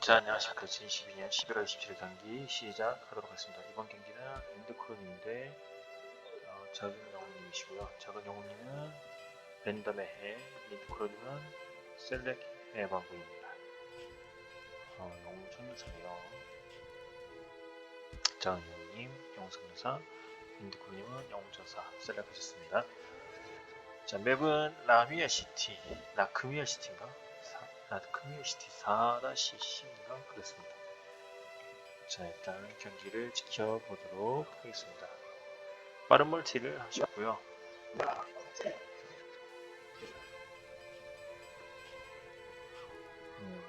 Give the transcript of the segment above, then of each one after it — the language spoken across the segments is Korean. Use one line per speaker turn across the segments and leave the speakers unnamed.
자, 안녕하십니까. 2022년 11월 27일 경기 시작하도록 하겠습니다. 이번 경기는 엔드크론인데 어, 작은 영웅님이시고요. 작은 영웅님은 랜덤의 해, 엔드크론님은 셀렉 해방구입니다. 어, 영웅 천사네요. 작은 영웅님, 영웅성사, 엔드크론님은 영웅 천사 셀렉 하셨습니다. 자, 맵은 라미아 시티, 라크미아 시티인가? 라크미아 시티 4-10인가? 그렇습니다. 자, 일단 경기를 지켜보도록 하겠습니다. 빠른 멀티를 하셨고요. 음,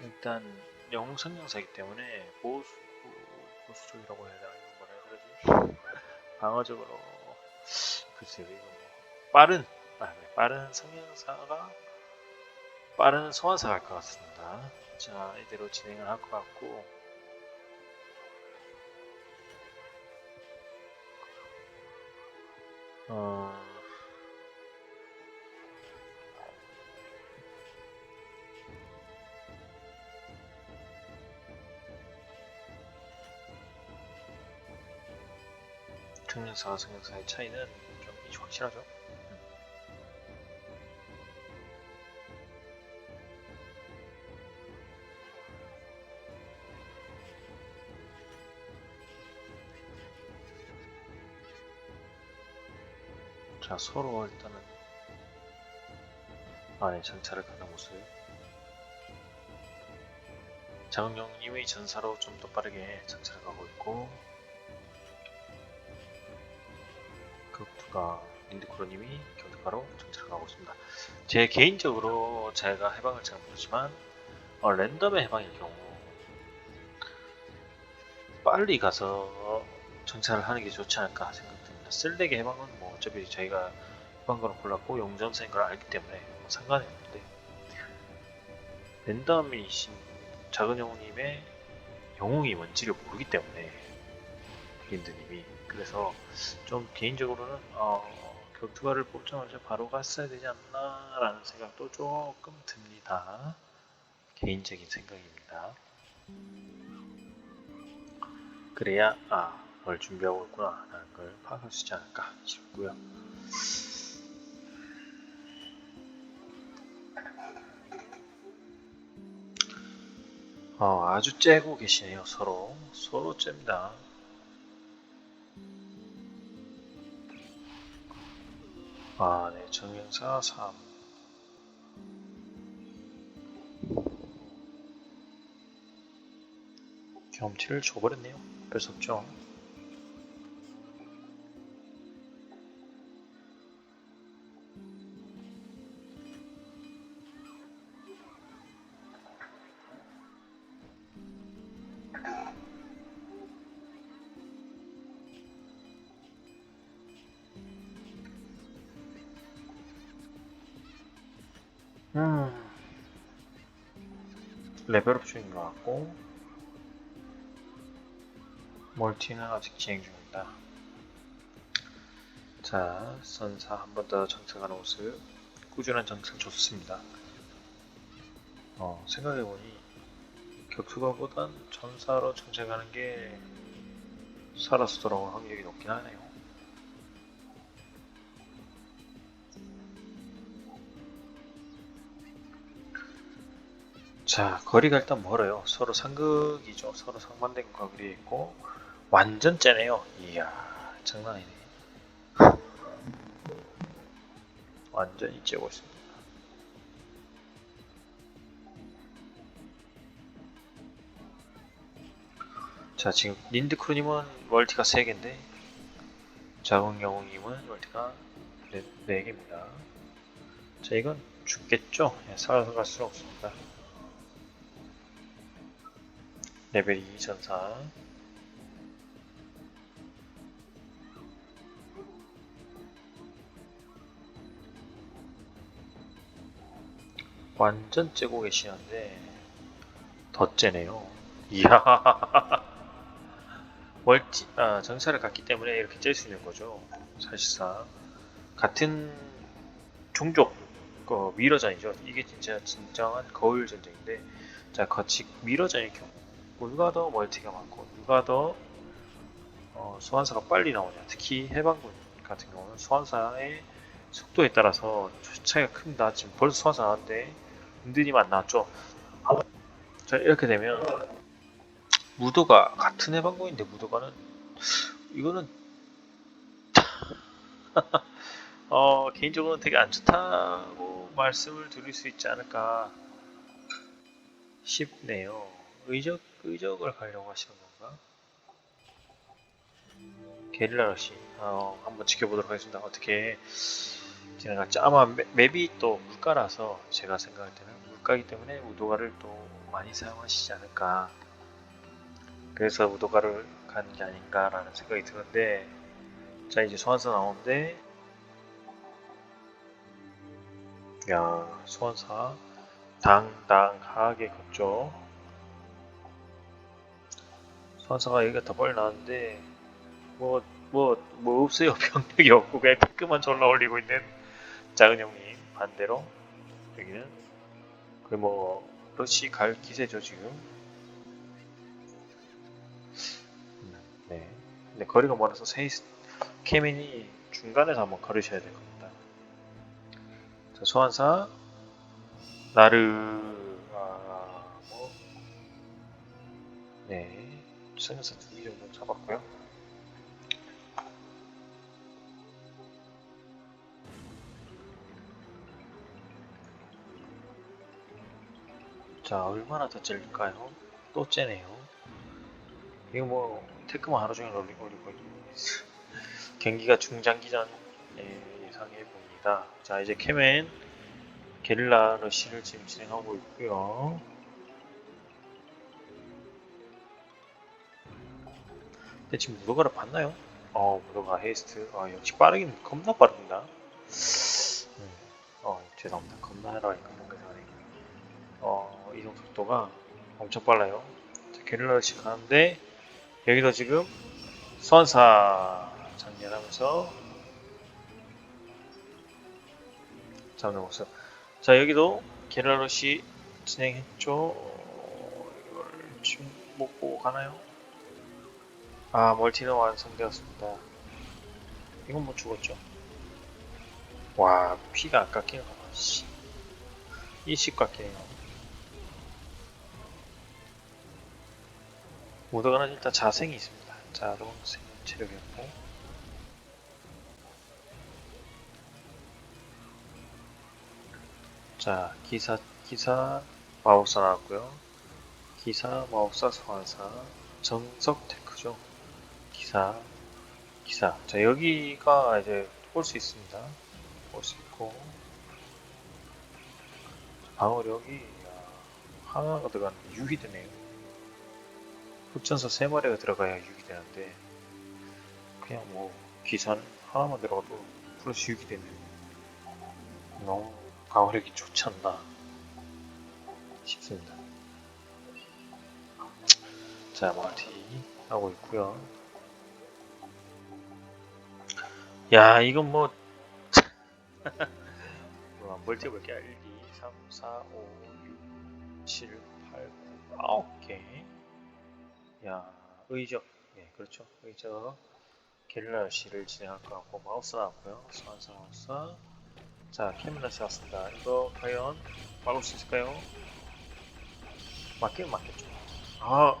일단 영웅 성형사이기 때문에 보수 보수 쪽이라고 해야 되나 이거 뭐라 해야 되지? 방어적으로 글쎄요 이거 뭐 빠른 아, 네, 빠른 성형사가 빠른 소환사 갈것 같습니다. 자 이대로 진행을 할 것 같고 어. 청년사와 성형사의 차이는 좀 확실하죠? 자 서로 일단은 안에 정찰을 가는 모습 장영님의 전사로 좀 더 빠르게 정찰을 가고 있고 격투가 린드크로님이 격투가로 정찰을 가고 있습니다 제 개인적으로 제가 해방을 잘 모르지만 어, 랜덤의 해방일 경우 빨리 가서 정찰을 하는 게 좋지 않을까 생각됩니다. 쓸데기 해방은 뭐 어차피 저희가 해방거를 골랐고 용전사인 걸 알기 때문에 뭐 상관이 없는데 랜덤이신 작은 영웅님의 영웅이 뭔지를 모르기 때문에 린드님이 그래서 좀 개인적으로는 어, 격투가를 뽑자마자 바로 갔어야 되지 않나 라는 생각도 조금 듭니다. 개인적인 생각입니다. 그래야 아, 뭘 준비하고 있구나 라는 걸 파악할 수 있지 않을까 싶고요. 어, 아주 째고 계시네요 서로 서로 잽니다. 아, 네, 정형사 3. 경험치를 줘버렸네요. 별수 없죠. 음. 레벨업 중인 것 같고 멀티는 아직 진행 중입니다. 자, 선사 한 번 더 정착하는 모습 꾸준한 정착 좋습니다. 어, 생각해보니 격투가보단 전사로 정착하는 게 살아서 돌아올 확률이 높긴 하네요. 자, 거리가 일단 멀어요. 서로 상극이죠. 서로 상반된 거리에 있고 완전 째네요. 이야, 장난 아니네. 완전히 째고 있습니다. 자, 지금 닌드크루님은 멀티가 3개인데 자궁 영웅님은 멀티가 4개입니다. 자, 이건 죽겠죠? 예, 살아서 갈 수는 없습니다. 레벨 2 전사. 완전 째고 계시는데 더 째네요. 이야. 멀티 아 정사를 갔기 때문에 이렇게 짤수 있는 거죠. 사실상. 같은 종족 어, 미러전이죠. 이게 진짜 진정한 거울 전쟁인데 자 거치 미러전의 경우 누가 더 멀티가 많고 누가 더 어, 소환사가 빨리 나오냐 특히 해방군 같은 경우는 소환사의 속도에 따라서 차이가 큽니다. 지금 벌써 소환사 나왔는데 은근히만 나왔죠. 자 이렇게 되면 무도가 같은 해방군인데 무도가는 이거는 어, 개인적으로는 되게 안 좋다고 말씀을 드릴 수 있지 않을까 싶네요. 의적, 의적을 가려고 하시는 건가? 게릴라 러시. 어, 한번 지켜보도록 하겠습니다. 어떻게 진행할지. 아마 맵- 맵이 또 물가라서 제가 생각할 때는 물가이기 때문에 우도가를 또 많이 사용하시지 않을까. 그래서 우도가를 가는 게 아닌가라는 생각이 드는데, 자, 이제 소환사 나오는데, 야, 소환사 당당하게 걷죠. 소환사가 여기가 더 빨리 나왔는데 뭐뭐 뭐 없어요 병력이 없고 그냥 태크만 졸라 올리고 있는 작은 형님 반대로 여기는 거의 뭐 러시 갈 기세죠 지금. 음, 네. 근데 거리가 멀어서 세이스 케민이 중간에서 한번 걸으셔야 될 겁니다. 자, 소환사 나르 네, 소환사 두개 정도 잡았고요. 자, 얼마나 더 찔릴까요? 또 째네요. 이거 뭐 테크만 하루 종일 올리고 올리고 경기가 중장기전 예, 예상해 봅니다. 자, 이제 캐맨 게릴라 러시를 지금 진행하고 있고요. 근데 지금 무도가를 봤나요? 어, 무도가 헤이스트. 아, 역시 빠르긴 겁나 빠릅니다. 음, 어, 죄송합니다. 겁나 하라니까 뭔가 잘해. 어, 이동 속도가 엄청 빨라요. 자, 게릴라 러시 가는데 여기서 지금 수환사 장렬하면서 잡는 모습. 자 여기도 게라롯이 진행했죠. 어, 이걸 지금 못 보고 가나요? 아 멀티는 완성되었습니다. 이건 뭐 죽었죠. 와 피가 봐. 씨. 일씩 깎이네요. 모더가는 일단 자생이 있습니다. 자동 생 체력이었고 자 기사 기사 마법사 나왔고요. 기사 마법사 소환사 정석 테크죠. 기사 기사. 자 여기가 이제 볼 수 있습니다. 볼 수 있고. 방어력이 야, 하나가 들어가는 6이 되네요. 흑전사 3마리가 들어가야 6이 되는데 그냥 뭐 기사는 하나만 들어가도 플러스 6이 되네 너무 방어력이 좋지 않나 싶습니다. 자 멀티 하고 있고요 야 이건 뭐 와, 멀티 볼게요 1, 2, 3, 4, 5, 6, 7, 8, 9, 9개 야, 의적. 예, 그렇죠. 의적. 게릴라 시를 진행할 것 같고, 마우스 나왔고요. 소환사 마우스. 자, 캐밀라시 왔습니다. 이거 과연 막을 수 있을까요? 맞긴 맞겠죠. 아,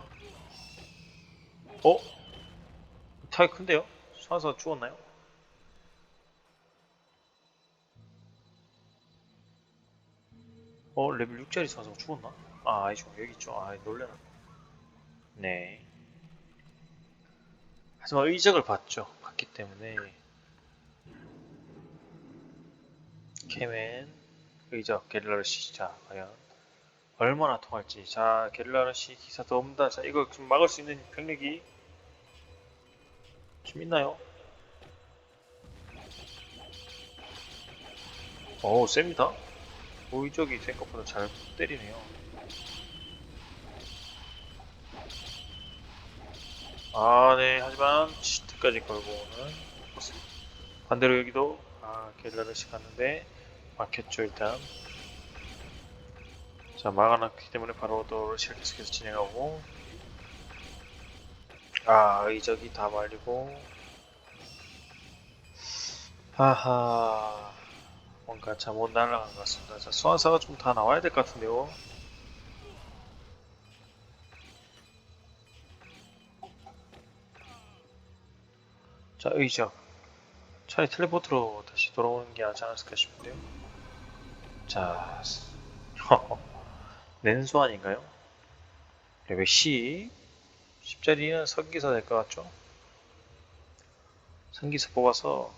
어? 타이 큰데요? 소환사 죽었나요? 어, 레벨 6짜리 소환사가 죽었나? 아, 아니죠. 여기 있죠. 아, 놀래라. 네. 하지만 의적을 봤죠. 봤기 때문에 케멘 의적 게릴라르시 자 과연 얼마나 통할지 자 게릴라르시 기사 더 옵니다. 자 이거 좀 막을 수 있는 병력이 좀 있나요? 오 셉니다. 의적이 생각보다 잘 때리네요. 아, 네. 하지만 시트까지 걸고 오는 모습. 반대로 여기도 아, 갤러르시 갔는데 막혔죠 일단 자 막아놨기 때문에 바로 도로시를 계속해서 진행하고 아 의적이 다 말리고 하하 뭔가 잘못 날아간 것 같습니다. 자 소환사가 좀 다 나와야 될 것 같은데요. 자 의적 차라리 텔레포트로 다시 돌아오는 게 낫지 않았을까 싶은데요. 자 낸소 아닌가요? 레벨 10 10짜리는 선기사 될 것 같죠? 선기사 뽑아서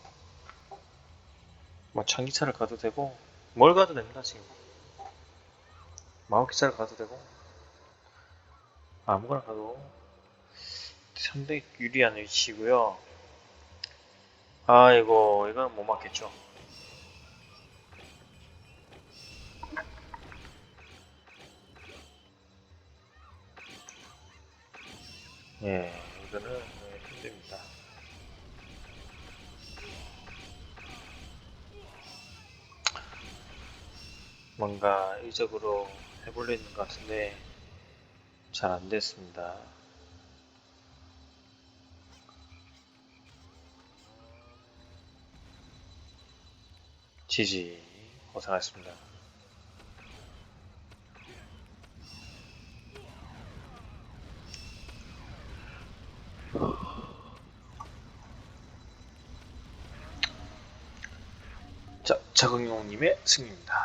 뭐 장기차를 가도 되고 뭘 가도 됩니다 지금. 마법기차를 가도 되고 아무거나 가도 상당히 유리한 위치고요. 아이고 이건 못 맞겠죠. 예 이거는 네, 힘듭니다 뭔가 의적으로 해보려 는 것 같은데 잘 안 됐습니다. 지지 고생하셨습니다. 자, 자긍용님의 승리입니다.